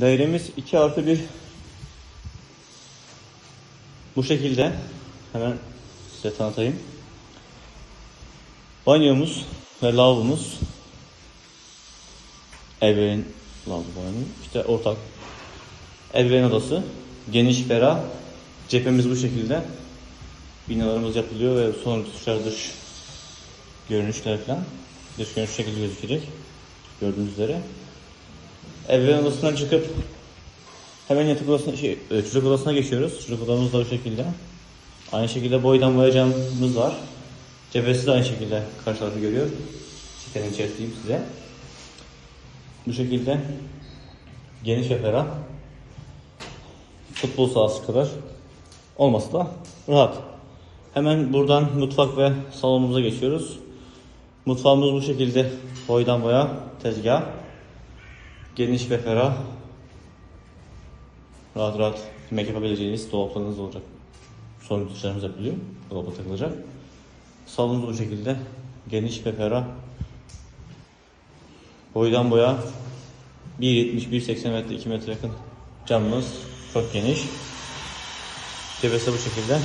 Dairemiz 2 artı 1 bu şekilde. Hemen size tanıtayım. Banyomuz ve lavabomuz ebeveyn lavabo banyo. İşte ortak ebeveyn odası. Geniş, ferah. Cephemiz bu şekilde. Binalarımız yapılıyor ve sonra dışarı dış görünüşler falan. Dış görünüş şekilde gözükecek. Gördüğünüz üzere. Ebeveyn odasından çıkıp hemen yatak odasına, şey, e, çocuk odasına geçiyoruz. Çocuk odamız da bu şekilde. Aynı şekilde boydan boya camımız var. Cephesi de aynı şekilde karşı tarafı görüyor. Sitenin içerisindeyim size. Bu şekilde geniş ve. Futbol sahası kadar olması da rahat. Hemen buradan mutfak ve salonumuza geçiyoruz. Mutfağımız bu şekilde boydan boya tezgah. Geniş ve ferah. Rahat rahat yemek yapabileceğiniz dolaplarınız olacak. Son duşlarımız yapılıyor. Dolaba takılacak. Salonumuz bu şekilde. Geniş ve ferah. Boydan boya 1.70-1.80 metre 2 metre yakın camımız çok geniş. Cephesi bu şekilde.